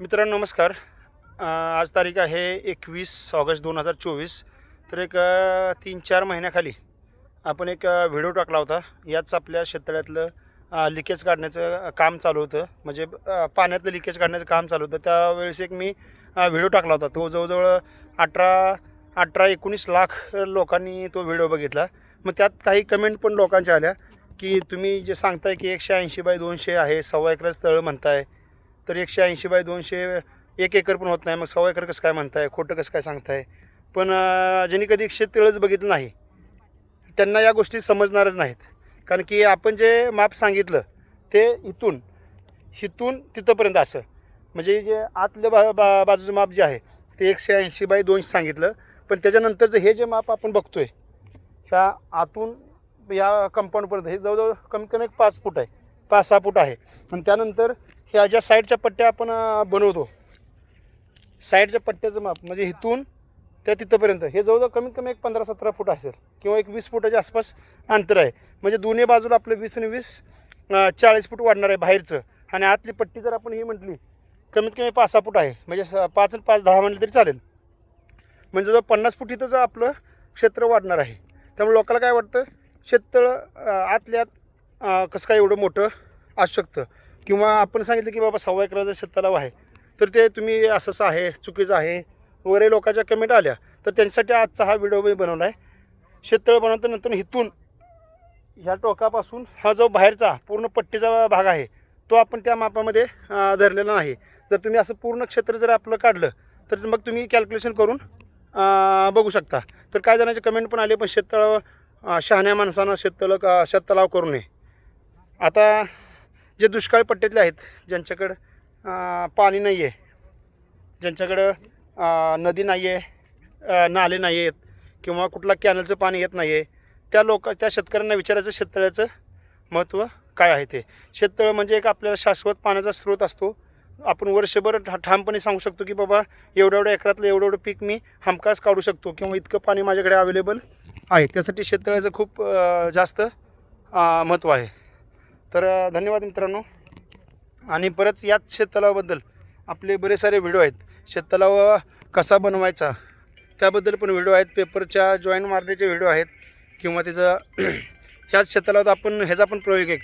मित्रांनो नमस्कार. आज तारीख आहे एकवीस ऑगस्ट दोन हजार चोवीस. तर एक तीन चार महिन्याखाली आपण एक व्हिडिओ टाकला होता. याच आपल्या शेततळ्यातलं लिकेज काढण्याचं काम चालू होतं. म्हणजे पाण्यातलं लिकेज काढण्याचं काम चालू होतं. त्यावेळेस एक मी व्हिडिओ टाकला होता. तो जवळजवळ अठरा अठरा एकोणीस लाख लोकांनी तो व्हिडिओ बघितला. मग त्यात काही कमेंट पण लोकांच्या आल्या की तुम्ही जे सांगताय की एकशे ऐंशी बाय दोनशे आहे सव्वा एकरच तळ म्हणताय. तर एकशे ऐंशी बाय दोनशे एक एकर पण होत नाही. मग सव्वा एकर कसं काय म्हणताय? खोटं कसं काय सांगताय? पण ज्यांनी कधी शेततळच बघितलं नाही त्यांना या गोष्टी समजणारच नाहीत. कारण की आपण जे माप सांगितलं ते इथून इथून तिथंपर्यंत असं. म्हणजे जे आतलं बा बा बाजूचं माप जे आहे ते एकशे ऐंशी बाय दोनशे सांगितलं. पण त्याच्यानंतरचं हे जे माप आपण बघतोय ह्या आतून या कंपाऊंडपर्यंत हे जवळजवळ कमीत कमी एक पाच फूट आहे. पाच सहा फूट आहे. आणि त्यानंतर ह्या ज्या साईडच्या पट्ट्या आपण बनवतो साईडच्या पट्ट्याचं माप म्हणजे इथून त्या तिथंपर्यंत हे जवळजवळ कमीत कमी एक पंधरा सतरा फूट असेल किंवा एक वीस फुटाच्या आसपास अंतर आहे. म्हणजे दोन्ही बाजूला आपलं वीस आणि वीस चाळीस फूट वाढणार आहे बाहेरचं. आणि आतली पट्टी जर आपण ही म्हटली कमीत कमी पाच सहा फूट आहे. म्हणजे स- पाच आणि पाच दहा म्हणलं तरी चालेल. म्हणजे जवळ पन्नास फूट इथं जर आपलं क्षेत्र वाढणार आहे. त्यामुळे लोकांना काय वाटतं शेततळं आतल्या आतल्यात कसं काय एवढं मोठं असू शकतं. किंवा आपण सांगितलं की बाबा सव्वा एकराचं शेततलाव आहे तर ते तुम्ही असंच आहे चुकीचं आहे वगैरे लोकांच्या कमेंट आल्या तर त्यांच्यासाठी आजचा हा व्हिडिओ मी बनवला आहे शेततळ बनवल्यानंतर इथून ह्या टोकापासून हा जो बाहेरचा पूर्ण पट्टीचा भाग आहे तो आपण त्या मापामध्ये धरलेला नाही. जर तुम्ही असं पूर्ण क्षेत्र जर आपलं काढलं तर मग तुम्ही कॅल्क्युलेशन करून बघू शकता. तर काय जणांचे कमेंट पण आले पण शेततळ शहाण्या माणसानं शेततळ का शेततलाव करू नये. आता जे दुष्काळ पट्ट्यातले आहेत ज्यांच्याकडं पाणी नाही आहे ज्यांच्याकडं नदी नाही आहे नाले नाही आहेत किंवा कुठला कॅनलचं पाणी येत नाही आहे त्या लोक त्या शेतकऱ्यांना विचारायचं शेततळ्याचं महत्त्व काय आहे ते? शेततळ म्हणजे एक आपल्याला शाश्वत पाण्याचा स्रोत असतो. आपण वर्षभर ठा ठामपणे सांगू शकतो की बाबा एवढ्या एवढं एकरातलं एवढं एवढं पीक मी हमखास काढू शकतो किंवा इतकं पाणी माझ्याकडे अवेलेबल आहे. त्यासाठी शेततळ्याचं खूप जास्त महत्त्व आहे. तर धन्यवाद मित्रांनो. आणि परत याच शेततलावाबद्दल आपले बरेच सारे व्हिडिओ आहेत. शेततलाव कसा बनवायचा त्याबद्दल पण व्हिडिओ आहेत. पेपरच्या जॉईन मारण्याचे व्हिडिओ आहेत. किंवा त्याचं ह्याच शेततलावात आपण ह्याचा पण प्रयोग एक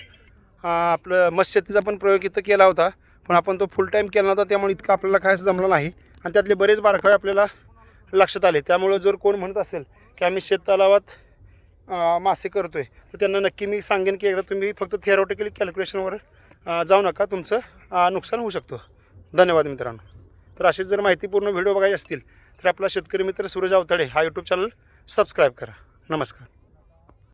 आपलं मत्स्यशेतीचा पण प्रयोग इथं केला होता. पण आपण तो फुल टाईम केला नव्हता. त्यामुळे इतकं आपल्याला खायचं जमलं नाही. आणि त्यातले बरेच बारकावे आपल्याला लक्षात आले. त्यामुळं जर कोण म्हणत असेल की आम्ही शेततलावात मासे करतो आहे तर त्यांना नक्की मी सांगेन की एकदा तुम्ही फक्त थिअरॉटिकली कॅल्क्युलेशनवर जाऊ नका. तुमचं नुकसान होऊ शकतं. धन्यवाद मित्रांनो. तर असेच जर माहितीपूर्ण व्हिडिओ बघायचे असतील तर आपला शेतकरी मित्र सूरज अवतडे हा यूट्यूब चॅनल सबस्क्राईब करा. नमस्कार.